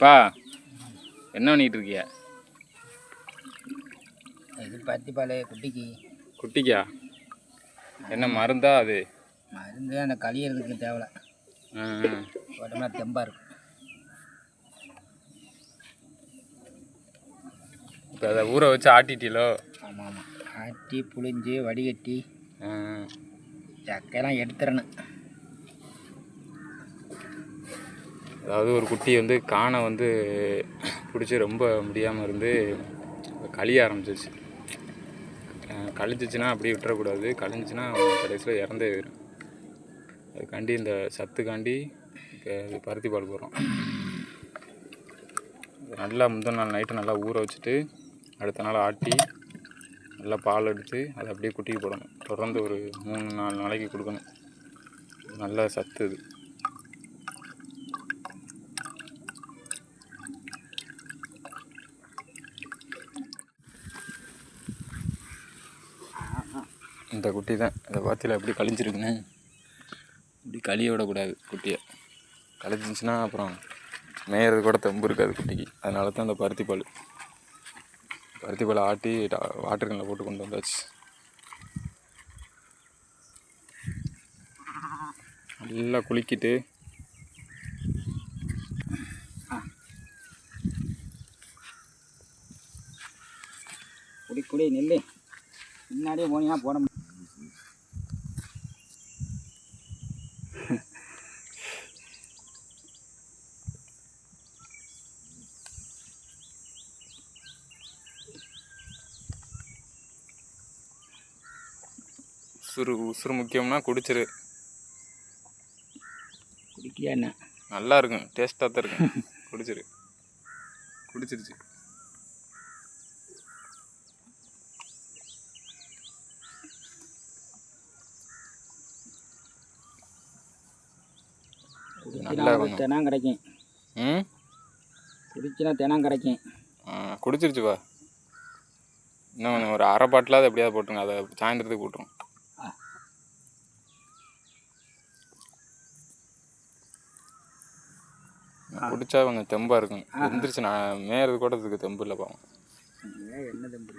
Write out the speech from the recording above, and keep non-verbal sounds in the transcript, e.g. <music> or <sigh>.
பா என்ன பண்ணிட்டு இருக்கிய இது பருத்தி பால் குட்டிக்கு. குட்டிக்கா? என்ன மருந்தா அது? மருந்து அந்த கழியறதுக்கு தேவை ஆ, ஆ. போட்டோம்னா தெம்பாக இருக்கும். இப்போ அதை ஊற வச்சு ஆட்டிட்டீலோ? ஆமாம். ஆமாம் ஆட்டி புழிஞ்சு வடிகட்டி சக்கையெல்லாம் எடுத்துடணும். அதாவது ஒரு குட்டி வந்து காணை வந்து பிடிச்சி ரொம்ப முடியாமல் இருந்து கழிய ஆரம்பிச்சிச்சு அஹ் கழிஞ்சிச்சுன்னா அப்படியே விட்டுறக்கூடாது. கழிஞ்சிச்சுன்னா கடைசியில் இறந்தே போயிடும் அதுக்காண்டி இந்த சத்துக்காண்டி க- இது பருத்தி பால் போடுறோம். நல்லா முந்தின நாள் நைட்டு நல்லா ஊற வச்சுட்டு அடுத்த நாள் ஆட்டி நல்லா பால் எடுத்து அதை அப்படியே குட்டிக்கு போடணும். தொடர்ந்து ஒரு மூணு நாலு நாளைக்கு கொடுக்கணும். நல்ல சத்து இது. இந்த குட்டி தான். இதை பார்த்தியில் எப்படி கழிஞ்சிருக்குன்னு. இப்படி கழிய விடக்கூடாது குட்டியை. கழிஞ்சிச்சுன்னா அப்புறம் மேயறது கூட தெம்பு இருக்காது குட்டிக்கு. அதனால தான் அந்த பருத்தி பால் பருத்தி பால் ஆட்டி வாட்டர் கண்ணில் போட்டு கொண்டு வந்தாச்சு. நல்லா குளிக்கிட்டு. குடி குடி நெல்லு. முன்னாடியே போனீங்கன்னா போட உசுறு உசுறு முக்கியம்னா குடிச்சிரு. குடிக்கலையா என்ன? நல்லா இருக்கும் டேஸ்ட்டாக தான் இருக்கும். <laughs> குடிச்சிரு. குடிச்சிருச்சு. நல்லா கிடைக்கும். ம்? குடிச்சினா தினம் கிடைக்கும். குடிச்சிருச்சுப்பா இன்னும் ஒரு அரை பாட்டிலாவது எப்படியாவது போட்டுருங்க. அதை சாயந்தரத்துக்கு போட்டுரும் குடிச்சா கொஞ்சம் தெம்பாக இருக்கும். எந்திரிச்சு நான் மேயறது கூட இதுக்கு தெம்பு இல்லை பாவம். ஏன் என்ன தம்பி?